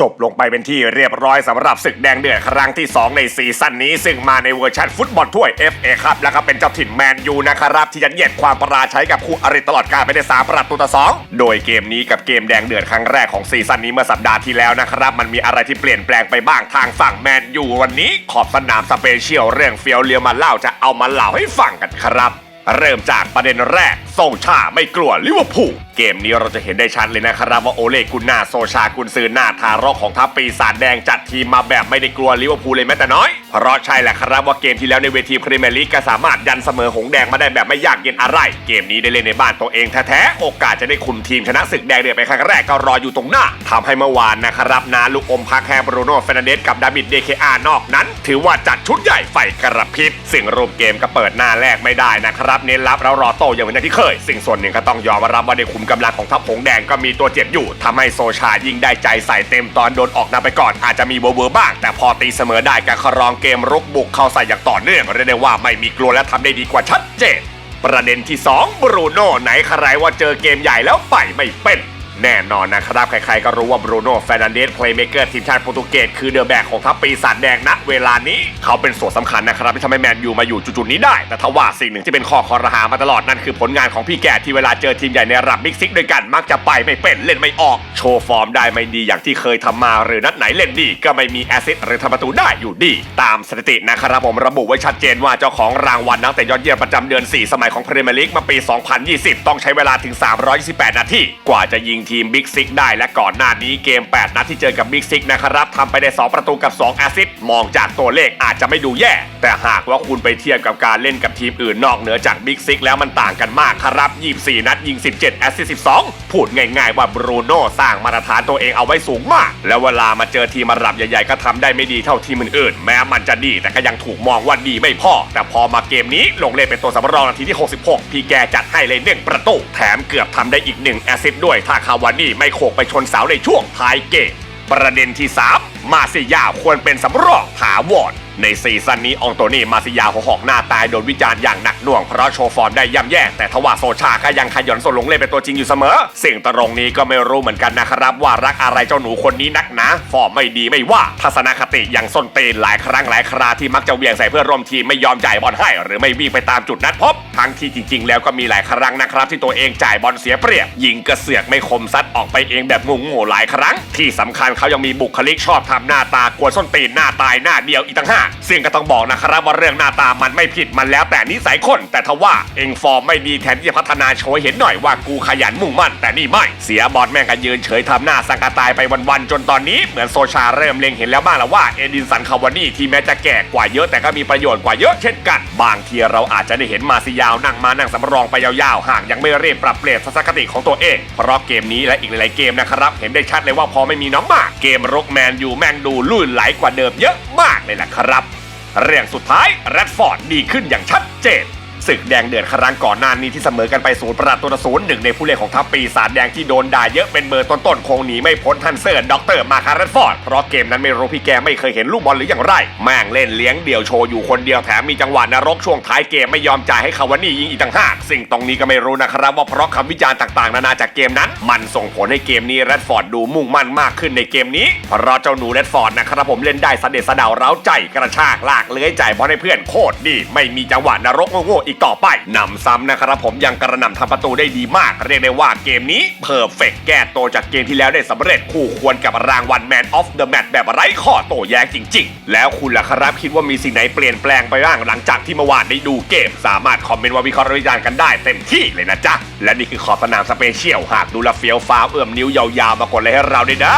จบลงไปเป็นที่เรียบร้อยสำหรับศึกแดงเดือดครั้งที่ 2 ในซีซั่นนี้ ซึ่งมาในเวอร์ชันฟุตบอลถ้วย FA ครับแล้วก็เป็นเจ้าถิ่นแมนยูนะครับที่ยันเยียดความประราชัยกับคู่อริตลอดกาลไปได้3ประตูต่อ2โดยเกมนี้กับเกมแดงเดือดครั้งแรกของซีซั่นนี้เมื่อสัปดาห์ที่แล้วนะครับ มันมีอะไรที่เปลี่ยนแปลงไปบ้างทางฝั่งแมนยูวันนี้ ขอบสนามสเปเชียลเรื่องเฟียวเลียวมาเล่าจะเอามาเล่าให้ฟังกันครับ เริ่มจากประเด็นแรก โซชาไม่กลัวลิเวอร์พูลเกมนี้เราจะเห็นได้ชัดเลยนะครับว่าโอเล่กุนนาโซชากุนซือหน้าทารกของทัพปีศาจแดงจัดทีมมาแบบไม่ได้กลัวลิเวอร์พูลเลยแม้แต่น้อย เพราะใช่แหละครับว่าเกมที่แล้วในเวทีพรีเมียร์ลีกก็สามารถยันเสมอหงแดงมาได้แบบไม่ยากเย็นอะไร เกมนี้ได้เล่นในบ้านตัวเองแท้ๆโอกาสจะได้คุมทีมชนะศึกแดงเดือดไปครั้งแรกก็รออยู่ตรงหน้าทำให้เมื่อวานนะครับนาลูกอมพักแฮบรูโน่เฟรนเดสกับดาวิดเดเคอานอกนั้น ถือว่าจัดชุดใหญ่ไฟกระพริบซึ่งรูปเกมก็เปิดหน้าแรกไม่ได้นะครับเน้นรับแล้วรอโตอย่างเหมือนที่เคย สิ่งส่วนหนึ่งก็ต้องยอมรับว่าในคุมกำลังของทัพหงแดงก็มีตัวเจ็บอยู่ทำให้โซชายิงได้ใจใส่เต็มตอนโดนออกนำไปก่อนอาจจะมีเวอร์เวอร์บ้าง แต่พอตีเสมอได้การครองเกมรุกบุกเข้าใส่อย่างต่อเนื่องเรียกได้ว่าไม่มีกลัวและทำได้ดีกว่าชัดเจนประเด็นที่ 2 บรูโน่ไหนใครว่าเจอเกมใหญ่แล้วไปไม่เป็น แน่นอนนะครับใครๆก็รู้ว่าบรูโน่แฟร์นันเดสเพลย์เมเกอร์ทีมชาติโปรตุเกสคือเดอะแบกของทัพปีศาจแดงณเวลานี้ เขาเป็นส่วนสำคัญนะครับที่ทำให้แมนยูมาอยู่จุดๆนี้ได้ แต่ทว่าสิ่งหนึ่งที่เป็นข้อคอรหามาตลอดนั่นคือผลงานของพี่แก่ที่เวลาเจอทีมใหญ่ในระดับบิ๊กซิกด้วยกันมักจะไปไม่เป็นเล่นไม่ออก โชว์ฟอร์มได้ไม่ดีอย่างที่เคยทำมาหรือนัดไหนเล่นดีก็ไม่มีแอสซิสหรือทำประตูได้อยู่ดี ตามสถิตินะครับผมระบุไว้ชัดเจนว่าเจ้าของรางวัลนักเตะยอดเยี่ยมประจำเดือน 4 สมัยของพรีเมียร์ลีกมาปี 2020 ต้องใช้เวลาถึง 328 นาทีกว่าจะยิงทีมบิ๊กซิกได้และก่อนหน้านี้เกม 8 นัดที่เจอกับบิ๊กซิกนะครับทำไปได้ 2 ประตูกับ 2 แอซิสมองจากตัวเลขอาจจะไม่ดูแย่ แต่หากว่าคุณไปเทียบกับการเล่นกับทีมอื่นนอกเหนือจากบิ๊กซิกแล้วมันต่างกันมากครับ 24 นัดยิง 17 แอซิส12 พูดง่ายๆว่าบรูโน่สร้างมาตรฐานตัวเองเอาไว้สูงมาก แล้วเวลามาเจอทีมระดับใหญ่ๆก็ทำได้ไม่ดีเท่าทีมอื่นๆแม้มันจะดีแต่ก็ยังถูกมองว่าดีไม่พอ แต่พอมาเกมนี้ลงเล่นเป็นตัวสำรองนาทีที่ 66 พี่แกจัดให้เลยหนึ่งประตูแถมเกือบทำได้อีกหนึ่งแอซิสด้วยถ้าคาวานี่ไม่โขกไปชนเสาในช่วงท้ายเกมประเด็นที่ 3 มาซิยาควรเป็นสำรองถาวรในซีซั่นนี้องโตนี่มาซิยาหัวหอกหน้าตายโดนวิจารณ์อย่างหนักหน่วงเพราะโชว์ฟอร์มได้ย่ำแย่ แต่ทว่าโซชาก็ยังขยันส่งลงเล่นเป็นตัวจริงอยู่เสมอ สิ่งตรงนี้ก็ไม่รู้เหมือนกันนะครับ ว่ารักอะไรเจ้าหนูคนนี้นักนะฟอร์มไม่ดีไม่ว่าทัศนคติอย่างส้นตีนหลายครั้งหลายคราที่มักจะเวียงใส่เพื่อนร่วมทีมไม่ยอมจ่ายบอลให้ หรือไม่วิ่งไปตามจุดนัดพบ ทั้งที่จริง ๆ แล้วก็มีหลายครั้งนะครับ ที่ตัวเองจ่ายบอลเสียเปรียบยิงกระเสือกไม่คมซัดออกไปเองแบบงงๆหลายครั้ง ที่สำคัญเขายังมีบุคลิกชอบทำหน้าตากวนส้นตีนหน้าตายหน้าเดียวอีกต่างห้าซึ่งก็ต้องบอกนะครับว่าเรื่องหน้าตามันไม่ผิดมันแล้วแต่นิสัยคน แต่ทว่าเองฟอร์มไม่ดีแทนที่จะพัฒนาโชว์ให้เห็นหน่อยว่ากูขยันมุ่งมั่น แต่นี่ไม่เสียบอลแม่งก็ยืนเฉยทำหน้าสังกตายไปวันๆจนตอนนี้เหมือนโซชาเริ่มเล็งเห็นแล้วบ้างแล้วว่าเอดินสันคาวานี่ที่แม้จะแก่กว่าเยอะแต่ก็มีประโยชน์กว่าเยอะเช่นกัน บางทีเราอาจจะได้เห็นมาซิยาวนั่งมานั่งสำรองไปยาวๆห่ากยังไม่เรียบปรับเปลี่ยนทัศนคติของตัวเองเพราะเกมนี้และอีกหลายๆเกมนะครับเห็นได้ชัดเลยว่าพอไม่มีน้องมากเกมรุกแมนยูแม่งดูลื่นไหลกว่าเดิมเยอะมากเลยแหละครับ เรื่องสุดท้ายแรดฟอร์ดดีขึ้นอย่างชัดเจน ศึกแดงเดือดครั้งก่อนหน้านี้ที่เสมอกันไปศูนย์ประตูต่อศูนย์หนึ่งในผู้เล่นของทัพปีศาจแดงที่โดนด่าเยอะเป็นเบอร์ต้นๆคงหนีไม่พ้นทันเซอร์ด็อกเตอร์มาคาร์แรดฟอร์ดเพราะเกมนั้นไม่รู้พี่แกไม่เคยเห็นลูกบอลหรืออย่างไร แม่งเล่นเลี้ยงเดี่ยวโชว์อยู่คนเดียวแถมมีจังหวะนรกช่วงท้ายเกมไม่ยอมจ่ายให้คาวานี่ยิงอีกต่างหากสิ่งตรงนี้ก็ไม่รู้นะครับว่าเพราะคำวิจารณ์ต่างๆ นานาจากเกมนั้น มันส่งผลให้เกมนี้แรดฟอร์ดดูมุ่งมั่นมากขึ้นในเกมนี้เพราะเจ้าหนูแรดฟอร์ดนะครับผมเล่นได้สะเด็ดสะดาเร้าใจกระชากลากเลื้อยจ่ายบอลให้เพื่อนโคตรดีไม่มีจังหวะนรกโง่ๆอีกต่อไปนำซ้ำนะครับผมยังกระหน่ำทำประตูได้ดีมาก เรียกได้ว่าเกมนี้เพอร์เฟกแก้ตัวจากเกมที่แล้วได้สำเร็จคู่ควรกับรางวัล Man of the Match แบบไร้ข้อโต้แย้งจริง ๆ แล้วคุณล่ะครับคิดว่ามีสิ่งไหนเปลี่ยนแปลงไปบ้างหลังจากที่เมื่อวานได้ดูเกม สามารถคอมเมนต์ว่าวิเคราะห์วิจารณ์กันได้เต็มที่เลยนะจ๊ะและนี่คือขอบสนามสเปเชียลหากดูแลวเฟียวฟ้าวเอื้อมนิ้วยาวๆมากดเลยให้เราด้วยนะ